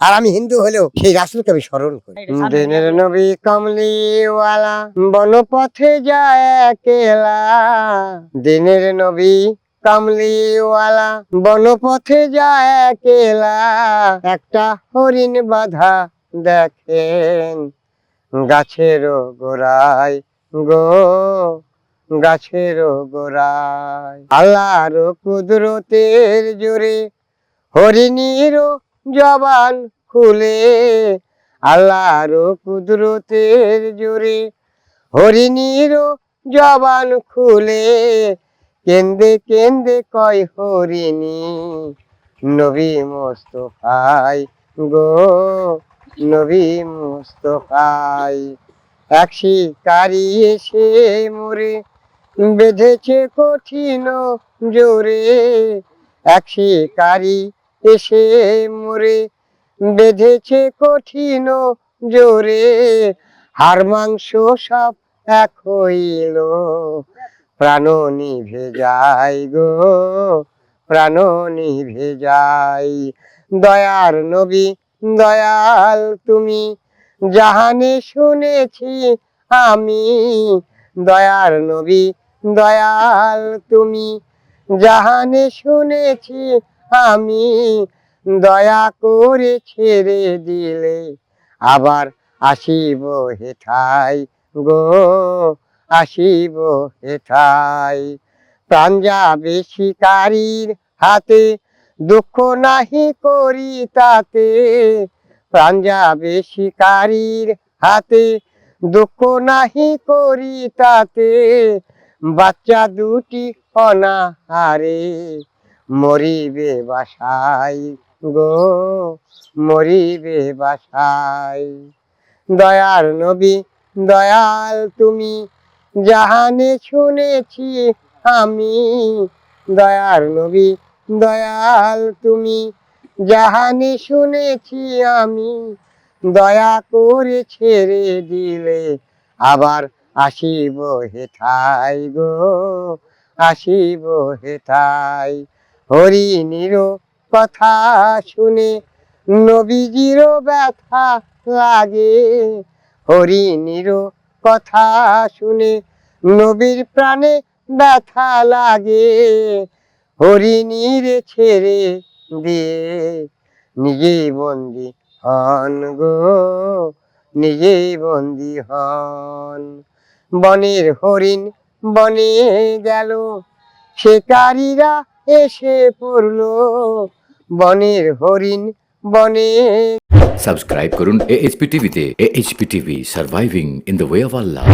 আর আমি হিন্দু হলেও সেই রাসুলকে আমি স্মরণ করি। দিনের নবী কমলিওয়ালা বনপথে যায় একলা। দিনের নবী কামলিওয়ালা বনপথে যায় একলা। একটা হরিণ বাধা দেখেন গাছের গোড়ায় গো গাছের গোড়ায়। আল্লাহর কুদরতের জোরে হরিণীর জবান খুলে, আল্লাহর কুদরতের জোরে হরিণীর জবান খুলে কেন্দে কেন্দে কয় হরিণী, নবী মোস্তফাই গো, নবী মোস্তফাই। এক শিকারি এসে মোরে বেঁধেছে কঠিন জোরে, এক শিকারি এসে মোরে বেঁধেছে কঠিন জোরে। হাড় মাংস সব এক হইল। প্রাণ নিভে যায় গো প্রাণ নিভে যায় দয়ার নবী, দয়াল তুমি, জাহানে শুনেছি আমি। দয়ার নবী, দয়াল তুমি, জাহানে শুনেছি আমি দয়া করে ছেড়ে দিলে আবার আসিব হেঠাই গো, আসিব হেঠাই। প্রাণ যাবে শিকারীর হাতে, দুঃখ নাহি করি তাতে। প্রাণ যাবে শিকারীর হাতে, দুঃখ নাহি করি তাতে। বাচ্চা দুটি অনাহারে মরিবে বাসাই গো, মরিবে বাসাই দয়ার নবী, দয়াল তুমি, জাহানে শুনেছি আমি। দয়ার নবী, দয়াল তুমি, জাহানে শুনেছি আমি। দয়া করে ছেড়ে দিলে আবার আসিব হেঠাই গো, আসিব হেঠাই হরিণীর কথা শুনে নবীজির ব্যথা লাগে। হরিণীর কথা শুনে নবীর প্রাণে ব্যথা লাগে। হরিণীর ছেড়ে দিয়ে নিজেই বন্দি হন গো নিজেই বন্দি হন। বনের হরিণ বনে গেল, শিকারীরা এসে পড়ল বনের হরিণ বনে সাবস্ক্রাইব করুন এএইচপি টিভিতে AHP TV surviving in the way of Allah